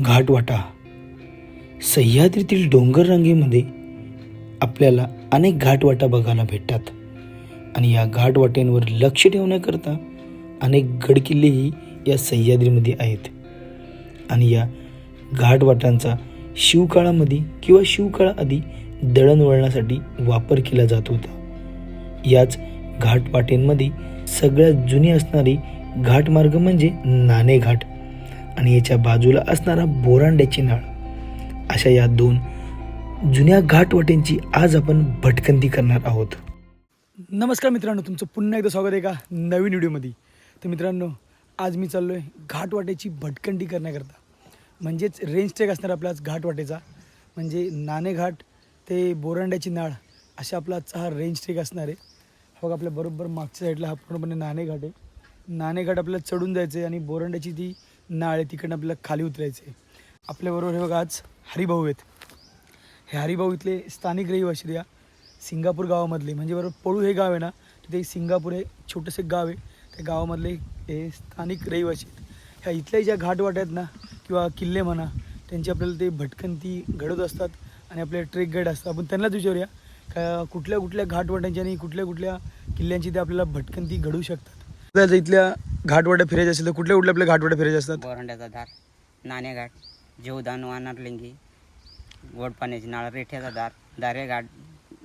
घाटवाटा सह्याद्रीतील डोंगररांगेमध्ये आपल्याला अनेक घाटवाटा बघायला भेटतात. आणि या घाटवाट्यांवर लक्ष ठेवण्याकरता अनेक गडकिल्लेही या सह्याद्रीमध्ये आहेत. आणि या घाटवाटांचा शिवकाळामध्ये किंवा शिवकाळाआधी दळणवळणासाठी वापर केला जात होता. याच घाटवाटेंमध्ये सगळ्यात जुनी असणारी घाटमार्ग म्हणजे नाणेघाट आणि याच्या बाजूला असणारा बोरांड्याची नाळ. अशा या दोन जुन्या घाटवाटेंची आज आपण भटकंती करणार आहोत. नमस्कार मित्रांनो तुमचं पुन्हा एकदा स्वागत आहे का नवीन व्हिडिओमध्ये? तर मित्रांनो आज मी चाललो आहे घाटवाटेची भटकंती करण्याकरता. म्हणजेच रेंज ट्रेक असणार आपला आज घाटवाटेचा. म्हणजे नाणेघाट ते बोरांड्याची नाळ अशा आपला आजचा हा रेंज ट्रेक असणार आहे. बघा आपल्या बरोबर मागच्या साईडला हा पूर्णपणे नाणेघाट आहे. नाणेघाट आपल्याला चढून जायचं आहे आणि बोरांड्याची ती नाळ आहे तिकडनं आपल्याला खाली उतरायचं आहे आपल्याबरोबर हे बघा आज हरिभाऊ आहेत. हे हरिभाऊ इथले स्थानिक रहिवाशी या. सिंगापूर गावामधले. म्हणजे बरोबर पळू हे गाव आहे ना तिथे सिंगापूर हे छोटंसं गाव आहे. त्या गावामधले हे स्थानिक रहिवासी आहेत. ह्या इथल्याही ज्या घाटवाट्या आहेत ना किंवा किल्ले म्हणा त्यांची आपल्याला ते भटकंती घडत असतात आणि आपले ट्रेक गाईड असतात. आपण त्यांनाच विचारूया का कुठल्या कुठल्या घाटवाट्यांची आणि कुठल्या कुठल्या किल्ल्यांची ते आपल्याला भटकंती घडू शकतात. इथल्या घाटवाट्या फिरायच्या असेल तर कुठल्या कुठल्या आपल्या घाटवाट्या फिरायच्या असतात? बोरांड्याचा दार नाणेघाट जेवदान वानारलिंगी गोड पाण्याची नाळ रेठ्याचा दार दारेघाट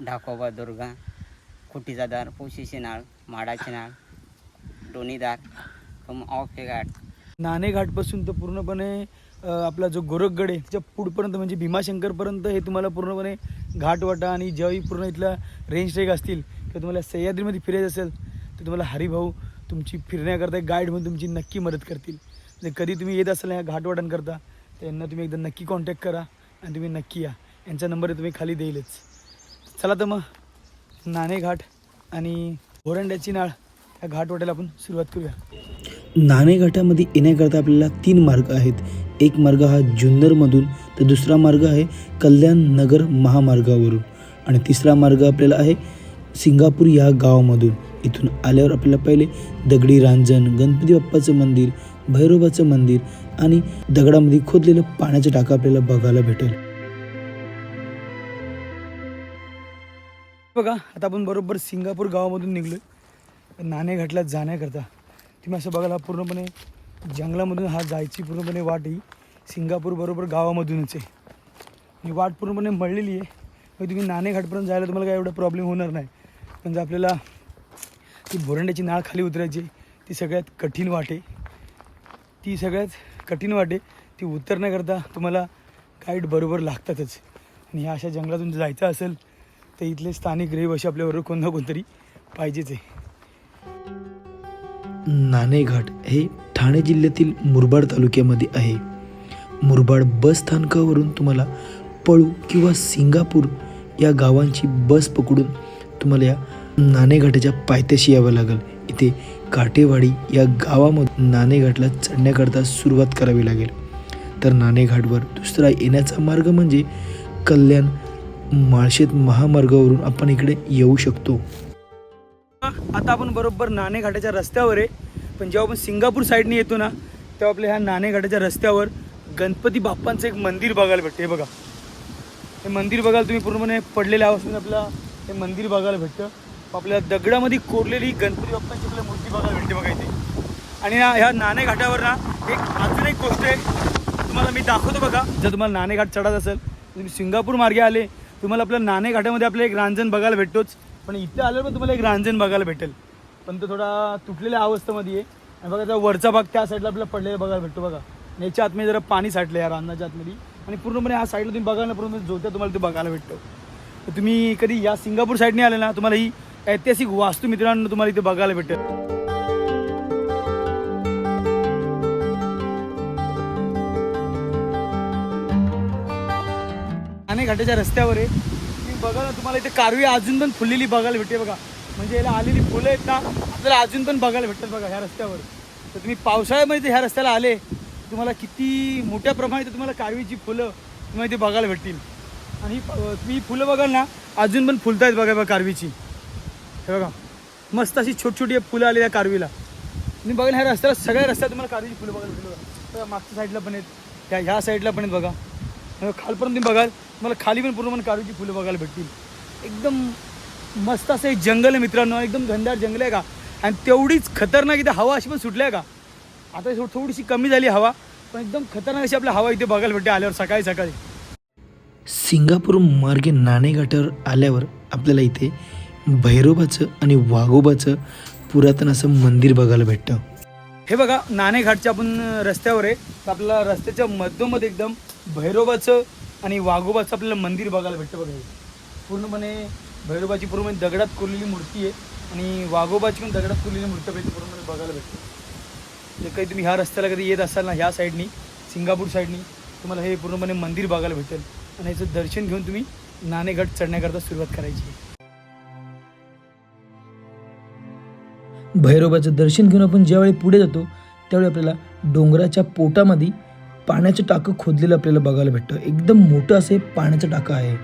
ढाकोबा दुर्गा खुटीचा दार पोशीची नाळ माडाची नाळ कम ऑफ घाट. नाणेघाटपासून तर पूर्णपणे अ, आपला जो गोरखगड आहे त्याच्या पुढपर्यंत म्हणजे भीमाशंकरपर्यंत हे तुम्हाला पूर्णपणे घाटवाटा आणि ज्यावेळी पूर्ण इथल्या रेंज ट्रेक असतील किंवा तुम्हाला सह्याद्रीमध्ये फिरायचं असेल तर तुम्हाला हरिभाऊ तुमची फिरण्याकरता एक गाईड म्हणून तुमची नक्की मदत करतील. जर कधी तुम्ही येत असाल या घाटवाटांकरता करता त्यांना तुम्ही एकदा नक्की कॉन्टॅक्ट करा आणि तुम्ही नक्की या. यांचा नंबर तुम्ही खाली देईलच. चला तर मग नाणेघाट आणि भोरंड्याची नाळ या घाटवाट्याला आपण सुरुवात करूया. नाणेघाटामध्ये येण्याकरता आपल्याला तीन मार्ग आहेत. एक मार्ग हा जुन्नरमधून तर दुसरा मार्ग आहे कल्याण नगर महामार्गावरून. आणि तिसरा मार्ग आपल्याला आहे सिंगापूर या गावामधून. इथून आल्यावर आपल्याला पहिले दगडी रांजण गणपती बाप्पाचं मंदिर भैरोबाचं मंदिर आणि दगडामध्ये खोदलेलं पाण्याचं टाका आपल्याला बघायला भेटेल. बघा आता आपण बरोबर सिंगापूर गावामधून निघलोय. नाणेघाटला जाण्याकरता. तुम्ही असं बघायला पूर्णपणे जंगलामधून हा जायची पूर्णपणे वाट ही सिंगापूर बरोबर गावामधूनच आहे. ही वाट पूर्णपणे मळलेली आहे. मग तुम्ही नाणेघाटपर्यंत जायला तुम्हाला काय एवढा प्रॉब्लेम होणार नाही. पण जर आपल्याला ती बोरंड्याची नाळ खाली उतरायची. ती सगळ्यात कठीण वाटे. ती सगळ्यात कठीण वाटे. ती उतरण्याकरता तुम्हाला गाईड बरोबर लागतातच. आणि ह्या अशा जंगलातून जायचं असेल तर इथले स्थानिक रहिवाशी आपल्याबरोबर कोण ना कोणतरी पाहिजेच आहे. नाणेघाट हे ठाणे जिल्ह्यातील मुरबाड तालुक्यामध्ये आहे. मुरबाड बस स्थानकावरून तुम्हाला पळू किंवा सिंगापूर या गावांची बस पकडून तुम्हाला या नाणेघाटाच्या पायथ्याशी यावं लागेल. इथे काटेवाडी या गावामधून नाणेघाटला चढण्याकरता सुरुवात करावी लागेल. तर नाणेघाटवर दुसरा येण्याचा मार्ग म्हणजे कल्याण माळशेत महामार्गावरून आपण इकडे येऊ शकतो. आता आपण बरोबर नाणेघाटाच्या रस्त्यावर आहे. पण जेव्हा आपण सिंगापूर साईडने येतो ना तेव्हा आपल्या ह्या नाणेघाटाच्या रस्त्यावर गणपती बाप्पांचं एक मंदिर बघायला भेटते. हे बघा. हे मंदिर बघायला तुम्ही पूर्णपणे पडलेल्या अवस्थेत आपल्याला हे मंदिर बघायला भेटतं. आपल्या दगडामध्ये कोरलेली गणपती बाप्पांची आपल्याला मूर्ती बघायला भेटते बघा इथे. आणि ह्या ह्या नाणेघाटावर ना एक अजून एक गोष्ट आहे तुम्हाला मी दाखवतो बघा. जर तुम्हाला नाणेघाट चढत असेल तुम्ही सिंगापूर मार्गे आले तुम्हाला आपल्या नाणेघाटामध्ये आपलं एक रांजण बघायला भेटतोच. पण इथे आल्यावर पण तुम्हाला एक रांजण बघायला भेटेल. पण तो थोडा तुटलेल्या अवस्थेमध्ये आहे. आणि बघा त्या वरचा भाग त्या साईडला आपल्याला पडलेला बघायला भेटतो बघा. आणि याच्या आतमध्ये जरा पाणी साठलं या रानाच्या आतमध्ये. आणि पूर्णपणे ह्या साईडला तुम्ही बघायला पूर्ण जोत्या तुम्हाला ते बघायला भेटतो. तर तुम्ही कधी या सिंगापूर साईडने आले ना तुम्हाला ही ऐतिहासिक वास्तू मित्रांनो तुम्हाला इथे बघायला भेटेल. आणि घाटाच्या रस्त्यावर आहे. तुम्ही बघा ना तुम्हाला इथे कारवी अजून पण फुललेली बघायला भेटते बघा. म्हणजे याला आलेली फुलं आहेत ना आपल्याला अजून पण बघायला भेटतात बघा ह्या रस्त्यावर. तर तुम्ही पावसाळ्यामध्ये ह्या रस्त्याला आले तुम्हाला किती मोठ्या प्रमाणात तुम्हाला कारवीची फुलं तुम्हाला इथे बघायला भेटतील. आणि तुम्ही फुलं बघाल ना अजून पण फुलतायत बघा बघा कारवीची हे बघा मस्त अशी छोटी छोटी फुलं आली या कारवीला मी बघा ना ह्या रस्त्याला सगळ्या रस्त्यात तुम्हाला कारवीची फुलं बघायला भेटलं मागच्या साईडला पण आहेत. त्या ह्या साईडला पण आहेत बघा. खालपर्यंत तुम्ही बघाल. मला खाली पण पूर्ण कारवीची फुलं बघायला भेटतील. एकदम मस्त असं एक जंगल आहे मित्रांनो. एकदम घनदार जंगल आहे का? आणि तेवढीच खतरनाक इथे हवा अशी पण सुटली आहे का? आता थोडीशी कमी झाली हवा पण एकदम खतरनाक अशी आपल्या हवा इथे बघायला भेटते आल्यावर सकाळी सकाळी. सिंगापूर मार्गे नाणेघाटावर आल्यावर आपल्याला इथे भैरोबाचं आणि वाघोबाचं पुरातन असं मंदिर बघायला भेटतं. हे बघा नाणेघाटच्या आपण रस्त्यावर आहे. तर आपल्याला रस्त्याच्या मधोमध एकदम भैरोबाचं आणि वाघोबाचं आपल्याला मंदिर बघायला भेटतं बघा पूर्णपणे भैरोबाची पूर्णपणे दगडात कोरलेली मूर्ती आहे आणि वाघोबाची पण दगडात कोरलेली मूर्ती आपल्याला पूर्णपणे बघायला भेटते. जे काही तुम्ही ह्या रस्त्याला कधी येत असाल ना ह्या साईडनी सिंगापूर साईडनी तुम्हाला हे पूर्णपणे मंदिर बघायला भेटेल. आणि याचं दर्शन घेऊन तुम्ही नाणेघाट चढण्याकरता सुरुवात करायची आहे. भैरोबाचं दर्शन घेऊन आपण ज्यावेळी पुढे जातो त्यावेळी आपल्याला डोंगराच्या पोटामध्ये पाण्याचं टाकं खोदलेलं आपल्याला बघायला भेटतं. एकदम मोठं असं पाण्याचं टाकं आहे.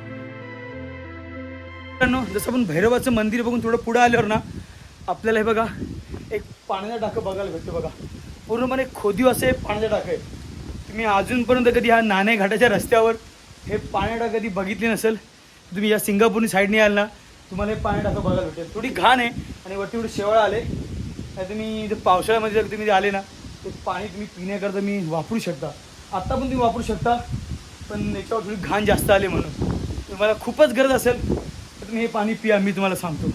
जसं आपण भैरवाचं मंदिर बघून थोडं पुढं आल्यावर ना आपल्याला हे बघा एक पाण्याचं टाकं बघायला भेटतं बघा. पूर्णपणे खोदीव असे पाण्याचं टाकं आहे. तुम्ही अजूनपर्यंत कधी ह्या नाणे घाटाच्या रस्त्यावर हे पाणी टाकं कधी बघितली नसेल तुम्ही या सिंगापूरनी साईडने याल ना तुम्हाला हे पाणी टाकं बघायला भेटेल थोडी घाण आहे आणि वरती एवढे शेवाळ आले. नाही तुम्ही जर पावसाळ्यामध्ये जर तुम्ही आले ना ते पाणी तुम्ही पिण्याकरता मी वापरू शकता. आत्ता पण तुम्ही वापरू शकता पण याच्यावर थोडी घाण जास्त आले म्हणून. तुम्हाला खूपच गरज असेल तर तुम्ही हे पाणी पिया मी तुम्हाला सांगतो.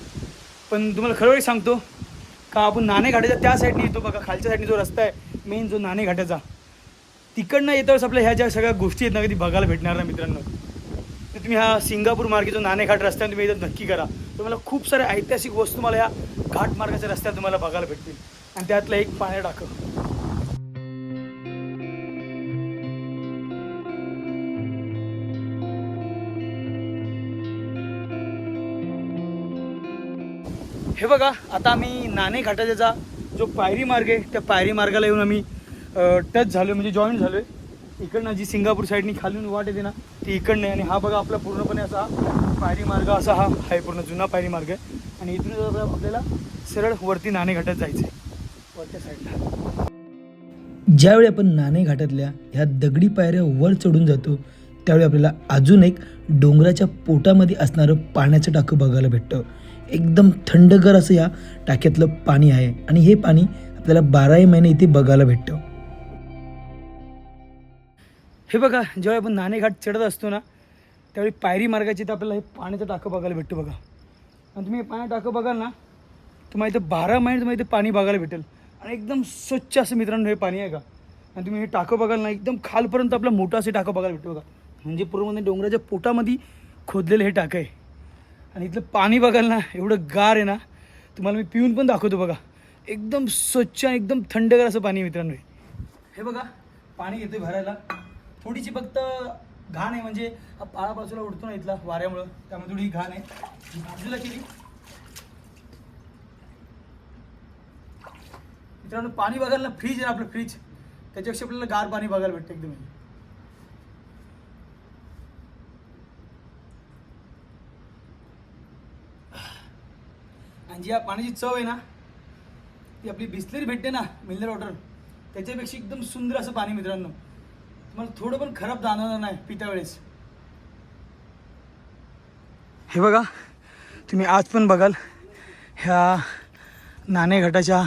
पण तुम्हाला खरं सांगतो का आपण नाणे घाटाच्या त्या साईडने येतो बघा खालच्या साईडने जो रस्ता आहे मेन जो नाणे घाटाचा तिकडनं येताच आपल्या ह्या ज्या सगळ्या गोष्टी आहेत ना कधी बघायला भेटणार ना मित्रांनो. तर तुम्ही हा सिंगापूर मार्गे जो नाणेघाट रस्त्याने तुम्ही इथं नक्की करा. तुम्हाला खूप साऱ्या ऐतिहासिक वस्तू तुम्हाला या घाट मार्गाच्या रस्त्यात तुम्हाला बघायला भेटतील. आणि त्यातलं एक पाण्या टाकं. हे बघा आता आम्ही नाणे घाटाचा जो पायरी मार्ग आहे त्या पायरी मार्गाला येऊन आम्ही टच झालो म्हणजे जॉईन झालो आहे इकडनं जी सिंगापूर साईडनी खालून वाट येते ना ती इकडनं आहे. आणि हा बघा आपला पूर्णपणे असा पायरी मार्ग असा हा आहे पूर्ण जुना पायरी मार्ग आहे. आणि इथून आपल्याला सरळ वरती नाणे घाटात जायचं आहे. वरच्या साईडला ज्यावेळी आपण नाणे घाटातल्या ह्या दगडी पायऱ्या वर चढून जातो त्यावेळी आपल्याला अजून एक डोंगराच्या पोटामध्ये असणारं पाण्याचं टाकं बघायला भेटतं. एकदम थंडगार असं या टाक्यातलं पाणी आहे. आणि हे पाणी आपल्याला बाराही महिने इथे बघायला भेटतं. हे बघा जेव्हा आपण नाणेघाट चढत असतो ना त्यावेळी पायरी मार्गाची तर आपल्याला हे पाण्याचं टाकं बघायला भेटतो बघा. आणि तुम्ही हे पाण्याचं टाकं बघाल ना तुम्हाला इथं बारा महिने तुम्हाला इथे पाणी बघायला भेटेल. आणि एकदम स्वच्छ असं मित्रांनो हे पाणी आहे का? आणि तुम्ही हे टाकं बघाल ना एकदम खालपर्यंत आपलं मोठं असं टाकं बघायला भेटतो बघा. म्हणजे पूर्वमध्ये डोंगराच्या पोटामध्ये खोदलेलं हे टाकं आहे. आणि इथलं पाणी बघाल ना एवढं गार आहे ना तुम्हाला मी पिऊन पण दाखवतो बघा. एकदम स्वच्छ आणि एकदम थंडगार असं पाणी आहे मित्रांनो हे. हे बघा पाणी येतं भरायला. थोडीशी फक्त घाण आहे म्हणजे हा पाळा बाजूला उडतो ना इथला वाऱ्यामुळं. त्यामुळे थोडी घाण आहे. बाजूला केली. मित्रांनो पाणी बघायला फ्रीज आहे आपलं फ्रीज. त्याच्यापेक्षा आपल्याला गार पाणी बघायला भेटतं एकदम. आणि जी या पाण्याची चव आहे ना ती आपली बिस्लेरी भेटते ना मिनरल वॉटर त्याच्यापेक्षा एकदम सुंदर असं पाणी मित्रांनो. मला थोडं पण खराब जाणवणार नाही पित्या वेळेस हे बघा तुम्ही आज पण बघाल ह्या नाणेघाटाच्या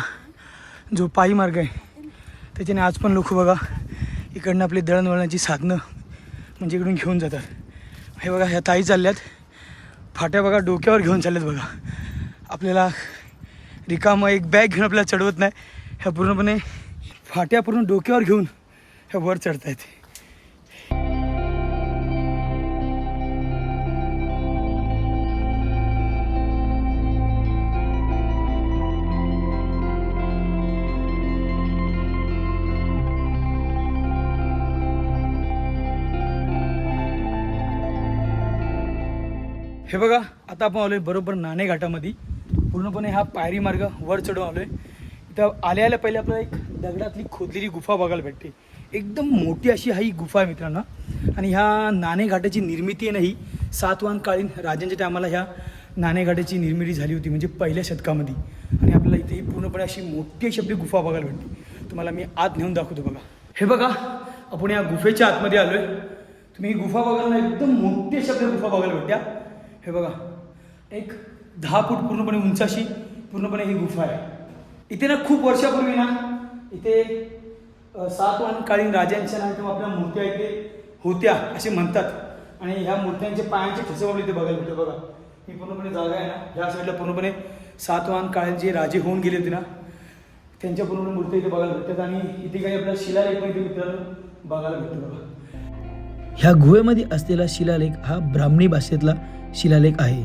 जो पायी मार्ग आहे त्याच्याने आज पण लोक बघा इकडनं आपली दळणवळणाची साधनं म्हणजे इकडून घेऊन जातात. हे बघा ह्या ताई चालल्यात. फाट्या बघा डोक्यावर घेऊन चालल्यात बघा. आपल्याला रिकामं एक बॅग घेऊन आपल्याला चढवत नाही. ह्या पूर्णपणे फाट्या पूर्ण डोक्यावर घेऊन ह्या वर चढतायत. हे बघा आता आपण आलोय बरोबर नाणे घाटामध्ये. पूर्णपणे हा पायरी मार्ग वर चढून आलोय. इथं आल्या आल्या पहिले आपल्याला एक दगडातली खोदलेली गुफा बघायला भेटते. एकदम मोठी अशी हा ही गुफा आहे मित्रांनो. आणि ह्या नाणे घाटाची निर्मिती आहे ना ही सातवाहनकालीन राजांच्या टायमाला ह्या नाणे घाटाची निर्मिती झाली होती म्हणजे पहिल्या शतकामध्ये. आणि आपल्याला इथे ही पूर्णपणे अशी मोठी अशी आपली गुफा बघायला भेटते. तुम्हाला मी आत नेऊन दाखवतो बघा. हे बघा आपण या गुफेच्या आतमध्ये आलोय. तुम्ही ही गुफा बघायला एकदम मोठी अशी आपल्या गुफा बघायला भेटत्या हे बघा. एक दहा फूट पूर्णपणे उंचाशी पूर्णपणे ही गुफा आहे. इथे ना खूप वर्षापूर्वी ना इथे अ, राजांच्या ना किंवा आपल्या मूर्त्या इथे होत्या असे म्हणतात. आणि ह्या मूर्त्यांचे पायांचे ठसे इथे बघायला भेटतो. बघा ही पूर्णपणे जागा आहे ना. ह्या साईडला पूर्णपणे सातवाहन काळात जे राजे होऊन गेले होते ना. त्यांच्या पूर्ण मूर्ती इथे बघायला भेटतात. आणि इथे काही आपल्या शिलालेख पण इथे मित्रांनो बघायला भेटतो बघा. ह्या गुहेमध्ये असलेला शिलालेख हा ब्राह्मणी भाषेतला शिलालेख आहे.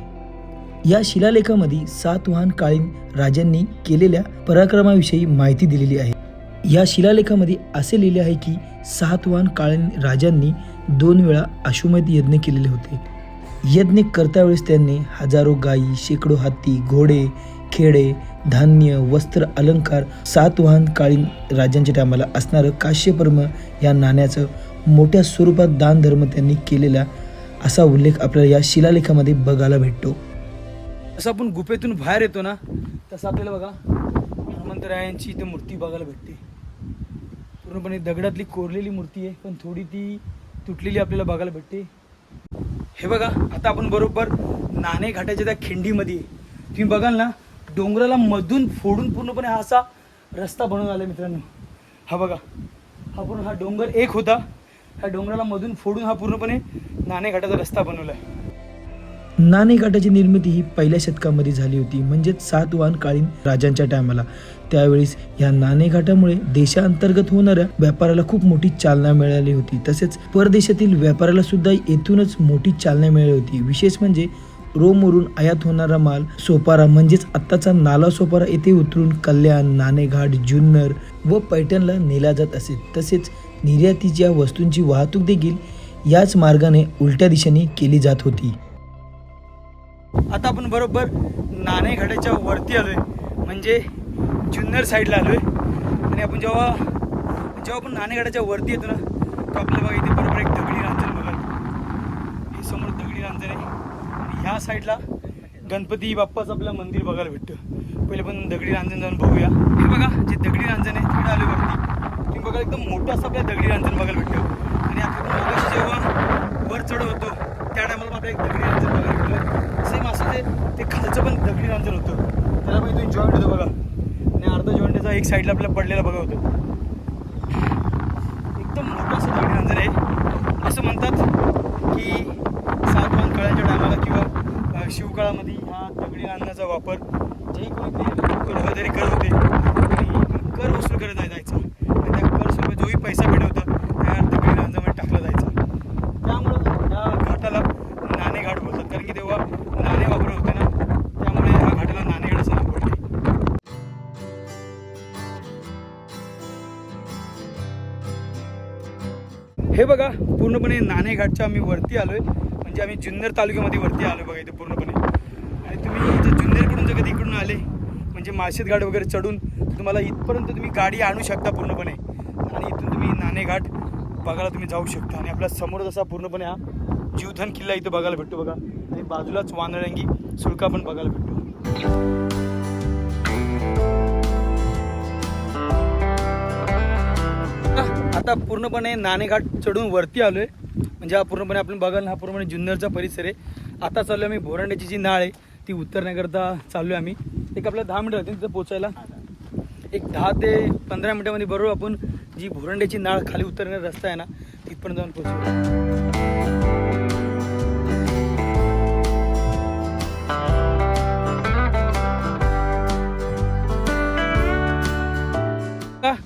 या शिलालेखामध्ये सातवाहन काळीन राजांनी केलेल्या पराक्रमाविषयी माहिती दिलेली आहे. या शिलालेखामध्ये असे लिहिले आहे की सातवाहन काळीन राजांनी दोन वेळा अश्वमेध यज्ञ केलेले होते. यज्ञ करता वेळेस त्यांनी हजारो गायी शेकडो हत्ती घोडे खेडे धान्य वस्त्र अलंकार सातवाहन काळीन राजांच्या टायमाला असणारं काश्यपर्म या नाण्याचं मोठ्या स्वरूपात दानधर्म त्यांनी केलेला असा उल्लेख आपल्याला या शिलालेखामध्ये बघायला भेटतो. असं आपण गुफेतून बाहेर येतो ना तसं आपल्याला बघा हनुमंतरायांची इथे मूर्ती बघायला भेटते. पूर्णपणे दगडातली कोरलेली मूर्ती आहे पण थोडी ती तुटलेली आपल्याला बघायला भेटते. हे बघा आता आपण बरोबर नाणे घाटाच्या त्या खिंडीमध्ये आहे. तुम्ही बघाल ना डोंगराला मधून फोडून पूर्णपणे हा असा रस्ता बनवून आला मित्रांनो. हा बघा हा पूर्ण हा डोंगर एक होता. ह्या डोंगराला मधून फोडून हा पूर्णपणे नाणेघाटाचा रस्ता बनवला आहे नाणेघाटाची निर्मिती ही पहिल्या शतकामध्ये झाली होती. म्हणजेच सातवाहनकालीन राजांच्या टायमाला. त्यावेळेस या नाणेघाटामुळे देशांतर्गत होणाऱ्या व्यापाराला खूप मोठी चालना मिळाली होती. तसेच परदेशातील व्यापाराला सुद्धा येथूनच मोठी चालना मिळाली होती. विशेष म्हणजे रोमवरून आयात होणारा माल सोपारा म्हणजेच आत्ताचा नाला सोपारा येथे उतरून कल्याण नाणेघाट जुन्नर व पैठणला नेला जात असे. तसेच निर्यातीच्या वस्तूंची वाहतूक देखील याच मार्गाने उलट्या दिशेने केली जात होती. आता आपण बरोबर नाणेघाटाच्या वरती आलोय. म्हणजे जुन्नर साईडला आलोय. आणि आपण जेव्हा जेव्हा आपण नाणेघाटाच्या वरती येतो ना तो आपल्याला बघा इथे बरोबर एक दगडी रांजण बघाल ही समोर दगडी रांजण आहे. आणि ह्या साईडला गणपती बाप्पाचं आपलं मंदिर बघायला भेटतं. पहिले पण दगडी रांजण जाऊन बघूया. हे बघा जे दगडी रांजण आहे तिकडे आलो एकदम मोठं असं आपल्याला दगडी रांजण बघायला भेटतं आणि आता मगाशी जेव्हा वर चढ होतो त्या टायमाला आपल्याला एक दगडी रांजण बघायला भेटलं. सेम असं ते ते खालचं पण दगडी रांजण होतं. त्याला पण इथून जॉईंट होतो बघा. आणि अर्धा जॉईंट त्याचा एक साईडला आपल्याला पडलेला बघा होतं. एकदम मोठं असं दगडी रांजण आहे. असं म्हणतात की सातवान काळाच्या टायमाला किंवा शिवकाळामध्ये ह्या दगडी रांजणाचा वापर जे कोणी ते करत होते आणि कर वसूल करत जायचा बघा पूर्णपणे नाणेघाटच्या आम्ही वरती आलोय. म्हणजे आम्ही जुन्नर तालुक्यामध्ये वरती आलोय बघा इथे पूर्णपणे. आणि तुम्ही जर जुन्नरकडून जर कधी इकडून आले म्हणजे माळशेत घाट वगैरे चढून तुम्हाला इथपर्यंत तुम्ही गाडी आणू शकता पूर्णपणे. आणि इथून तुम्ही नाणेघाट बघायला तुम्ही जाऊ शकता. आणि आपला समोर जसा पूर्णपणे हा जीवधन किल्ला इथं बघायला भेटतो बघा. आणि बाजूलाच वानरंगी सुळका पण बघायला भेटतो. आता पूर्णपणे नाणेघाट चढून वरती आलो आहे म्हणजे हा पूर्णपणे आपण बघायला हा पूर्णपणे जुन्नरचा परिसर आहे. आता चाललो आम्ही भोरांड्याची जी नाळ आहे ती उतरण्याकरता आहे आम्ही. एक आपल्याला दहा मिनिटं लागतील तिथं पोचायला एक दहा ते पंधरा मिनिटामध्ये बरोबर आपण जी भोरंड्याची नाळ खाली उतरण्याचा रस्ता आहे ना तिथपर्यंत जाऊन पोहोचू.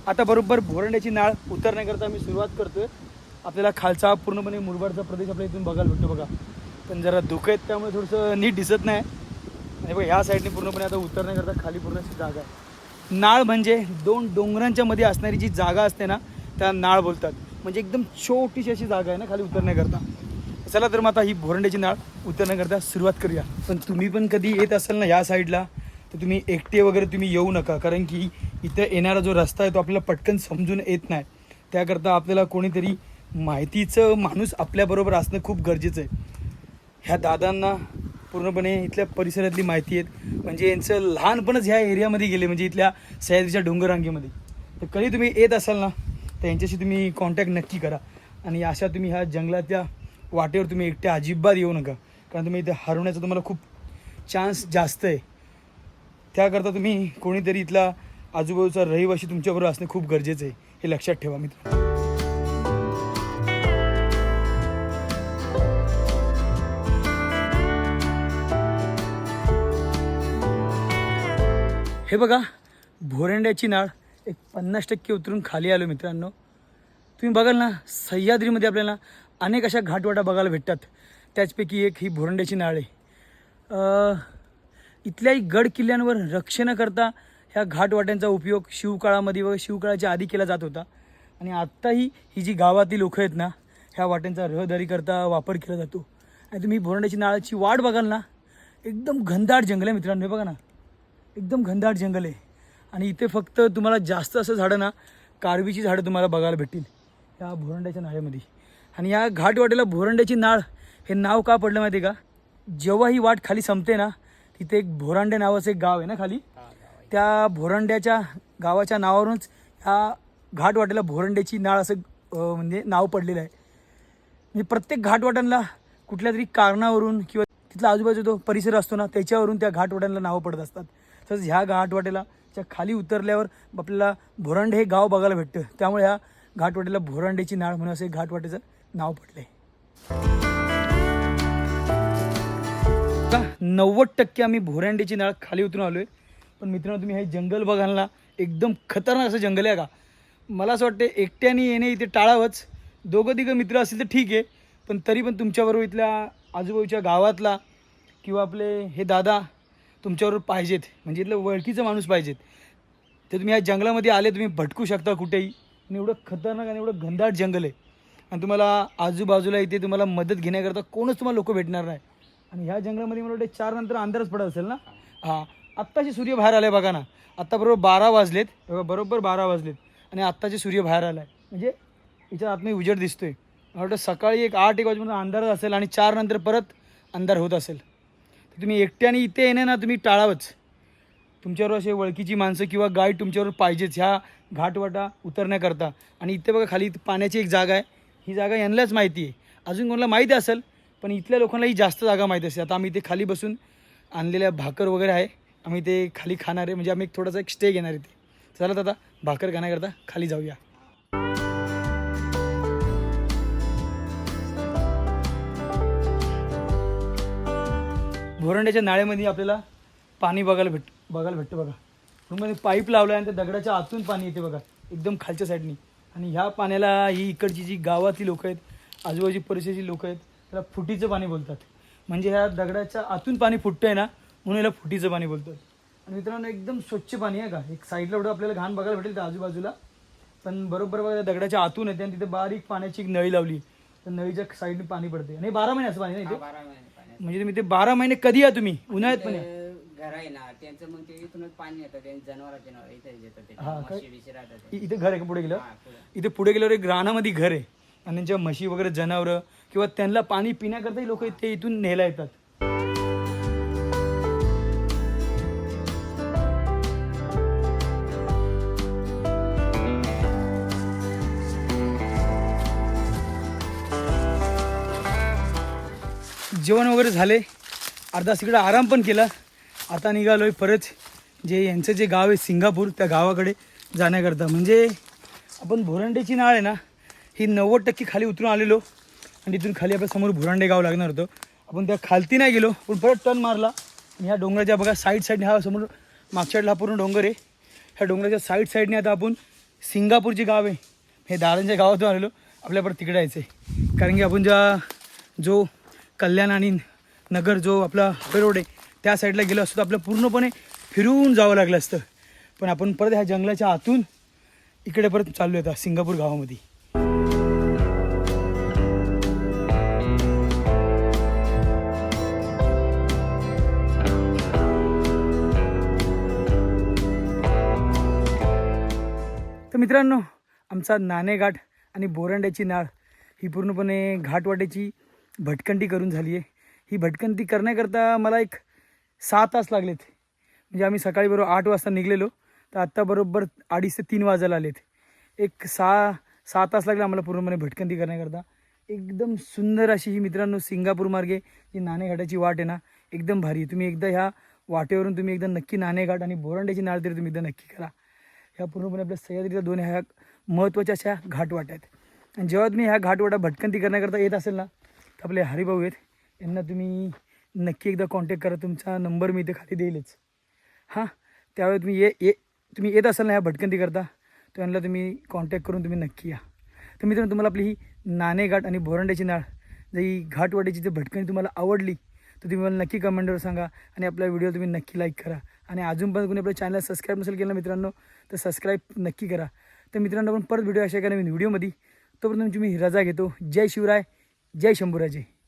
आता बरोबर भोरंड्याची नाळ उतरण्याकरता मी सुरुवात करतोय. आपल्याला खालचा पूर्णपणे मुरबाडचा प्रदेश आपल्या इथून बघायला भेटतो बघा. पण जरा धुकं आहेत त्यामुळे थोडंसं नीट दिसत नाही. आणि बघा ह्या साईडने पूर्णपणे आता उतरण्याकरता खाली पूर्ण अशी जागा आहे. नाळ म्हणजे दोन डोंगरांच्या मध्ये असणारी जी जागा असते ना त्या नाळ बोलतात. म्हणजे एकदम छोटीशी अशी जागा आहे ना खाली उतरण्याकरता. चला तर मग आता ही भोरंड्याची नाळ उतरण्याकरता सुरुवात करूया. पण तुम्ही पण कधी येत असाल ना या साईडला तर तुम्ही एकटे वगैरे तुम्ही येऊ नका कारण की इथं येणारा जो रस्ता आहे तो आपल्याला पटकन समजून येत नाही. त्याकरता आपल्याला कोणीतरी माहितीचं माणूस आपल्याबरोबर असणं खूप गरजेचं आहे. ह्या दादांना पूर्णपणे इथल्या परिसरातली माहिती आहेत. म्हणजे यांचं लहानपणच ह्या एरियामध्ये गेले म्हणजे इथल्या सह्याद्रीच्या डोंगररांगेमध्ये. तर कधी तुम्ही येत असाल ना तर यांच्याशी तुम्ही कॉन्टॅक्ट नक्की करा. आणि अशा तुम्ही ह्या जंगलातल्या वाटेवर तुम्ही एकट्या अजिबात येऊ नका. कारण तुम्ही इथे हरवण्याचा तुम्हाला खूप चान्स जास्त आहे. त्याकरता तुम्ही कोणीतरी इथला आजूबाजूचा रहिवाशी तुमच्याबरोबर असणे खूप गरजेचं आहे हे लक्षात ठेवा मित्र. हे बघा भोरंड्याची नाळ एक पन्नास टक्के उतरून खाली आलो मित्रांनो. तुम्ही बघाल ना सह्याद्रीमध्ये आपल्याला अनेक अशा घाटवाटा बघायला भेटतात. त्याचपैकी एक ही भोरंड्याची नाळ आहे. इथल्याही गड किल्ल्यांवर रक्षण करता ह्या घाटवाट्यांचा उपयोग शिवकाळामध्ये व शिवकाळाच्या आधी केला जात होता. आणि आत्ताही ही जी गावातील लोकं आहेत ना ह्या वाट्यांचा रहदारीकरता वापर केला जातो. आणि तुम्ही भोरंड्याची नाळाची वाट बघाल ना एकदम घनदाट जंगल आहे मित्रांनो हे बघा ना. एकदम घनदाट जंगल आहे. आणि इथे फक्त तुम्हाला जास्त असं झाडं ना कारवीची झाडं तुम्हाला बघायला भेटतील. या भोरंड्याच्या नाळ्यामध्ये. आणि या घाटवाटेला भोरंड्याची नाळ हे नाव का पडलं माहिती आहे का? जेव्हा ही वाट खाली संपते ना तिथे एक भोरांडे नावाचं एक गाव आहे ना खाली? त्या भोरंड्याच्या गावाच्या नावावरूनच ह्या घाटवाटेला भोरंड्याची नाळ असं म्हणजे नाव पडलेलं आहे. म्हणजे प्रत्येक घाटवाट्यांना कुठल्या तरी कारणावरून किंवा तिथला आजूबाजू जो परिसर असतो ना त्याच्यावरून त्या घाटवाट्यांना नावं पडत असतात. तसंच ह्या घाटवाटेला च्या खाली उतरल्यावर आपल्याला भोरांडे हे गाव बघायला भेटतं. त्यामुळे ह्या घाटवाटेला भोरंडेची नाळ म्हणून असं घाटवाटेचं नाव पडलं आहे का नव्वद टक्के आम्ही भोरंडेची नाळ खाली उतरून आलो आहे पण मित्रांनो तुम्ही हे जंगल बघाल ना एकदम खतरनाक असं जंगल आहे का? मला असं वाटतं एकट्याने येणे इथे टाळावंच. दोघं तिघं मित्र असतील तर ठीक आहे पण तरी पण तुमच्याबरोबर इथल्या आजूबाजूच्या गावातला किंवा आपले हे दादा तुमच्याबरोबर पाहिजेत. म्हणजे इथलं ओळखीचं माणूस पाहिजेत. तर तुम्ही ह्या जंगलामध्ये आले तुम्ही भटकू शकता कुठेही. आणि एवढं खतरनाक आणि एवढं घनदाट जंगल आहे. आणि तुम्हाला आजूबाजूला इथे तुम्हाला मदत घेण्याकरता कोणच तुम्हाला लोक भेटणार नाही. आणि ह्या जंगलामध्ये मला वाटतं चार नंतर अंधारच पडत असेल ना? हां. आत्ताचे सूर्य बाहेर आले बघा ना. आत्ता बरोबर बारा वाजलेत. बघा, बरोबर बारा वाजलेत. आणि आत्ताचे सूर्य बाहेर आला आहे म्हणजे याच्या आतमध्ये उजेड दिसतोय. मला वाटतं सकाळी एक आठ एक वाजेपर्यंत अंधारच असेल आणि चार नंतर परत अंधार होत असेल. तर तुम्ही एकट्याने इथे येणे ना तुम्ही टाळावंच. तुमच्यावर असे ओळखीची माणसं किंवा गाईड तुमच्यावर पाहिजेच. ह्या घाटवाटा उतरण्याकरता. आणि इथे बघा खाली पाण्याची एक जागा आहे. ही जागा यांनाच माहिती आहे. अजून कोणाला माहिती असेल पण इथल्या लोकांना ही जास्त जागा माहिती असते आता आम्ही इथे खाली बसून आणलेल्या भाकर वगैरे आहे. आम्ही ते खाली खाणार आहे म्हणजे आम्ही एक थोडासा एक स्टे घेणार आहे ते. चला दादा भाकर खाण्याकरता खाली जाऊया. भोरंड्याच्या नाळ्यामध्ये आपल्याला पाणी बघायला भेट बघायला भेटतं बघा. रूममध्ये पाईप लावला आणि त्या दगडाच्या आतून पाणी येते बघा एकदम खालच्या साईडनी आणि ह्या पाण्याला ही इकडची जी गावातली लोकं आहेत आजूबाजूची परिसरची लोकं आहेत त्याला फुटीचं पाणी बोलतात. म्हणजे ह्या दगडाच्या आतून पाणी फुटतं आहे ना म्हणून याला फुटीचं पाणी बोलतात. आणि मित्रांनो एकदम स्वच्छ पाणी आहे का? एक साईडला एवढं आपल्याला घाण बघायला भेटेल त्या आजूबाजूला. पण बरोबर बघा दगडाच्या आतून येते आणि तिथे बारीक पाण्याची एक नळी लावली. तर नळीच्या साईडने पाणी पडते आणि बारा महिन्याचं पाणी आहे ना इथे? बारा महिने पाण्यात म्हणजे तुम्ही ते बारा महिने कधी या तुम्ही? उन्हाळ्यात पण या. ते घर आहे ना त्यांचं मग ते इथूनच पाणी येतं. त्यांचं जनावरांचे नाव इथे ते. हा, ते. इथे घर आहे पुढे गेलं पुढं. इथे पुढे गेल्यावर एक रानामध्ये घर आहे. आणि त्यांच्या म्हशी वगैरे जनावरं किंवा त्यांना पाणी पिण्याकरताही लोक ते इथून न्यायला येतात. जेवण वगैरे झाले. अर्धा तिकडं आराम पण केला. आता निघालो आहे परत जे यांचं जे गाव आहे सिंगापूर त्या गावाकडे जाण्याकरता. म्हणजे आपण भोरांडेची नाळ आहे ना ही नव्वद टक्के खाली उतरून आलेलो. आणि तिथून खाली आपल्यासमोर भोरांडे गाव लागणार होतं. आपण त्या खालती नाही गेलो पण परत टर्न मारला. आणि ह्या डोंगराच्या बघा साईड साईडने हा समोर मागच्या साईडला पूर्ण डोंगर आहे. ह्या डोंगराच्या साईड साईडने आता आपण सिंगापूर जे गाव आहे हे दारांच्या गावातून आलेलो. आपल्या परत तिकडे यायचं आहे कारण की आपण ज्या जो कल्याण आणि नगर जो आपला रोड आहे त्या साईडला गेलो असतो तर आपलं पूर्णपणे फिरून जावं लागलं असतं. पण आपण परत ह्या जंगलाच्या आतून इकडे परत चाललो होता सिंगापूर गावामध्ये. तर मित्रांनो आमचा नाणेघाट आणि बोरंड्याची नाळ ही पूर्णपणे घाटवाट्याची भटकंती करून झाली आहे ही भटकंती करण्याकरता मला एक सहा तास लागलेत. म्हणजे आम्ही सकाळी बरोबर आठ वाजता निघलेलो तर आत्ता बरोबर अडीच ते तीन वाजायला आलेत. एक सहा सहा तास लागले आम्हाला पूर्णपणे भटकंती करण्याकरता. एकदम सुंदर अशी ही मित्रांनो सिंगापूर मार्गे जी नाणेघाटाची वाट आहे ना एकदम भारी. तुम्ही एकदा ह्या वाटेवरून तुम्ही एकदा नक्की नाणेघाट आणि बोरंड्याची नाळ तरी तुम्ही एकदा नक्की करा. ह्या पूर्णपणे आपल्या सह्याद्रीच्या दोन ह्या महत्त्वाच्या अशा घाटवाट्या आहेत. आणि जेव्हा तुम्ही ह्या घाटवाटा भटकंती करण्याकरता येत असेल ना तर आपले हरिभाऊ आहेत. यांना तुम्ही नक्की एकदा कॉन्टॅक्ट करा. तुमचा नंबर मी इथे खाली देईलच. हां? त्यावेळी तुम्ही ये ये तुम्ही येत असाल ना ह्या भटकंती करता तर यांना तुम्ही कॉन्टॅक्ट करून तुम्ही नक्की या. तर मित्रांनो तुम्हाला आपली ही नाणेघाट आणि भोरंड्याची नाळ जर ही घाटवाड्याची जर भटकंती तुम्हाला आवडली तर तुम्ही मला नक्की कमेंटवर सांगा आणि आपला व्हिडिओ तुम्ही नक्की लाईक करा. आणि अजून पण कोणी आपल्या चॅनल सबस्क्राईब नसेल केलं मित्रांनो तर सबस्क्राईब नक्की करा. तर मित्रांनो आपण परत व्हिडिओ अशा एका नवीन व्हिडिओमध्ये तोपर्यंत तुमची मी रजा घेतो. जय शिवराय. जय शंभूराजे.